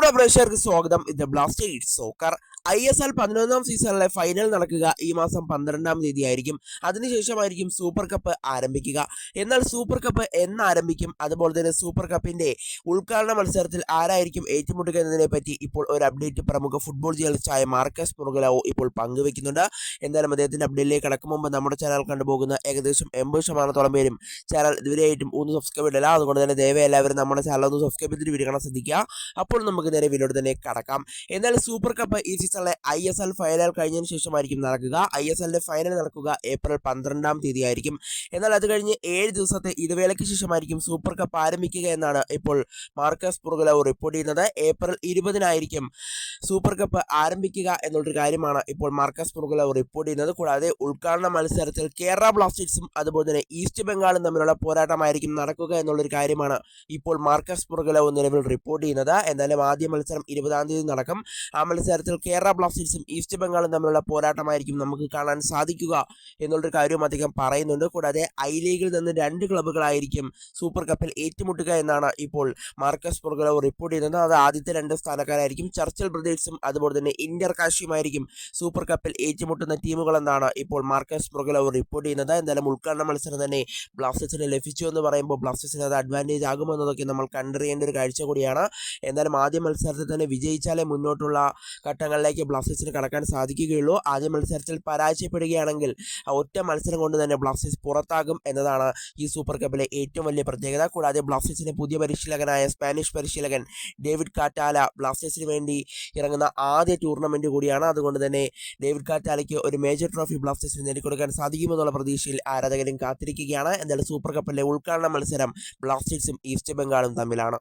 പ്രിയപ്പെട്ട പ്രേക്ഷകർക്ക് സ്വാഗതം. ഇത് Blasters soccer I S L പതിനൊന്നാം സീസണിലെ ഫൈനൽ നടക്കുക ഈ മാസം പന്ത്രണ്ടാം തീയതി ആയിരിക്കും അതിനുശേഷമായിരിക്കും സൂപ്പർ കപ്പ് ആരംഭിക്കുക. എന്നാൽ സൂപ്പർ കപ്പ് എന്ന് ആരംഭിക്കും അതുപോലെ തന്നെ സൂപ്പർ കപ്പിന്റെ ഉദ്ഘാടന മത്സരത്തിൽ ആരായിരിക്കും ഏറ്റുമുട്ടുക എന്നതിനെ പറ്റി ഇപ്പോൾ ഒരു അപ്ഡേറ്റ് പ്രമുഖ ഫുട്ബോൾ ജേർണലിസ്റ്റായ മാർക്കസ് മുറുകലാവോ ഇപ്പോൾ പങ്കുവെക്കുന്നുണ്ട് എന്തായാലും അദ്ദേഹത്തിന്റെ അപ്ഡേറ്റിലേക്ക് കടക്കും മുമ്പ് നമ്മുടെ ചാനൽ കണ്ടുപോകുന്ന ഏകദേശം എൺപത് ശതമാനത്തോളം പേരും ചാനൽ ഇതുവരെയായിട്ടും ഒന്ന് സബ്സ്ക്രൈബ് ഇടില്ല അതുകൊണ്ട് തന്നെ ദയവായി എല്ലാവരും നമ്മുടെ ചാനൽ ഒന്ന് സബ്സ്ക്രൈബ് ചെയ്തിട്ട് വീഡിയോ ശ്രദ്ധിക്കുക. അപ്പോൾ നമുക്ക് നേരെ വിലോട് തന്നെ കടക്കാം. എന്നാൽ സൂപ്പർ കപ്പ് ഈ സീസണിലെ ഐ എസ് എൽ ഫൈനൽ കഴിഞ്ഞതിന് ശേഷമായിരിക്കും നടക്കുക. ഐ എസ് എല്ലിന്റെ ഫൈനൽ നടക്കുക ഏപ്രിൽ പന്ത്രണ്ടാം തീയതി ആയിരിക്കും എന്നാൽ അത് കഴിഞ്ഞ് ഏഴ് ദിവസത്തെ ഇടവേളയ്ക്ക് ശേഷമായിരിക്കും സൂപ്പർ കപ്പ് ആരംഭിക്കുക എന്നാണ് ഇപ്പോൾ മാർക്കസ് പുറകുലവ് റിപ്പോർട്ട് ചെയ്യുന്നത്. ഏപ്രിൽ ഇരുപതിനായിരിക്കും സൂപ്പർ കപ്പ് ആരംഭിക്കുക എന്നുള്ളൊരു കാര്യമാണ് ഇപ്പോൾ മാർക്കസ് പുറകുലവ് റിപ്പോർട്ട് ചെയ്യുന്നത്. കൂടാതെ ഉദ്ഘാടന മത്സരത്തിൽ കേരള ബ്ലാസ്റ്റേഴ്സും അതുപോലെ തന്നെ ഈസ്റ്റ് ബംഗാളും തമ്മിലുള്ള പോരാട്ടമായിരിക്കും നടക്കുക എന്നുള്ളൊരു കാര്യമാണ് ഇപ്പോൾ മാർക്കസ് പുറകുലവ് നിലവിൽ റിപ്പോർട്ട് ചെയ്യുന്നത്. എന്തായാലും ആദ്യ മത്സരം ഇരുപതാം തീയതി നടക്കും. ആ മത്സരത്തിൽ കേരള ബ്ലാസ്റ്റേഴ്സും ഈസ്റ്റ് ബംഗാളും തമ്മിലുള്ള പോരാട്ടമായിരിക്കും നമുക്ക് കാണാൻ സാധിക്കുക എന്നുള്ളൊരു കാര്യവും അദ്ദേഹം പറയുന്നുണ്ട്. കൂടാതെ ഐ ലീഗിൽ നിന്ന് രണ്ട് ക്ലബ്ബുകളായിരിക്കും സൂപ്പർ കപ്പിൽ ഏറ്റുമുട്ടുക എന്നാണ് ഇപ്പോൾ മാർക്കസ് പുറകലവ് റിപ്പോർട്ട് ചെയ്യുന്നത്. അത് ആദ്യത്തെ രണ്ട് സ്ഥാനക്കാരായിരിക്കും. ചർച്ചിൽ ബ്രദേഴ്സും അതുപോലെ തന്നെ ഇന്റർ കാശിയുമായിരിക്കും സൂപ്പർ കപ്പിൽ ഏറ്റുമുട്ടുന്ന ടീമുകൾ എന്നാണ് ഇപ്പോൾ മാർക്കസ് പുറകലവ് റിപ്പോർട്ട് ചെയ്യുന്നത്. എന്തായാലും ഉദ്ഘാടന മത്സരം തന്നെ ബ്ലാസ്റ്റേഴ്സിന് ലഭിച്ചു എന്ന് പറയുമ്പോൾ ബ്ലാസ്റ്റേഴ്സിന് അത് അഡ്വാന്റേജ് ആകുമെന്നതൊക്കെ നമ്മൾ കണ്ടറിയേണ്ട ഒരു കാഴ്ച കൂടിയാണ്. എന്തായാലും ആദ്യ മത്സരത്തിൽ തന്നെ വിജയിച്ചാലേ മുന്നോട്ടുള്ള ഘട്ടങ്ങളിലേക്ക് ബ്ലാസ്റ്റേഴ്സിന് കടക്കാൻ സാധിക്കുകയുള്ളൂ. ആദ്യ മത്സരത്തിൽ പരാജയപ്പെടുകയാണെങ്കിൽ ഒറ്റ മത്സരം കൊണ്ട് തന്നെ ബ്ലാസ്റ്റേഴ്സ് പുറത്താകും എന്നതാണ് ഈ സൂപ്പർ കപ്പിലെ ഏറ്റവും വലിയ പ്രത്യേകത. കൂടാതെ ബ്ലാസ്റ്റേഴ്സിന്റെ പുതിയ പരിശീലകനായ സ്പാനിഷ് പരിശീലകൻ ഡേവിഡ് കാറ്റാല ബ്ലാസ്റ്റേഴ്സിന് വേണ്ടി ഇറങ്ങുന്ന ആദ്യ ടൂർണമെന്റ് കൂടിയാണ്. അതുകൊണ്ട് തന്നെ ഡേവിഡ് കാറ്റാലയ്ക്ക് ഒരു മേജർ ട്രോഫി ബ്ലാസ്റ്റേഴ്സിന് നേടിക്കൊടുക്കാൻ സാധിക്കുമെന്നുള്ള പ്രതീക്ഷയിൽ ആരാധകരും കാത്തിരിക്കുകയാണ്. എന്തായാലും സൂപ്പർ കപ്പിലെ ഉദ്ഘാടന മത്സരം ബ്ലാസ്റ്റേഴ്സും ഈസ്റ്റ് ബംഗാളും തമ്മിലാണ്.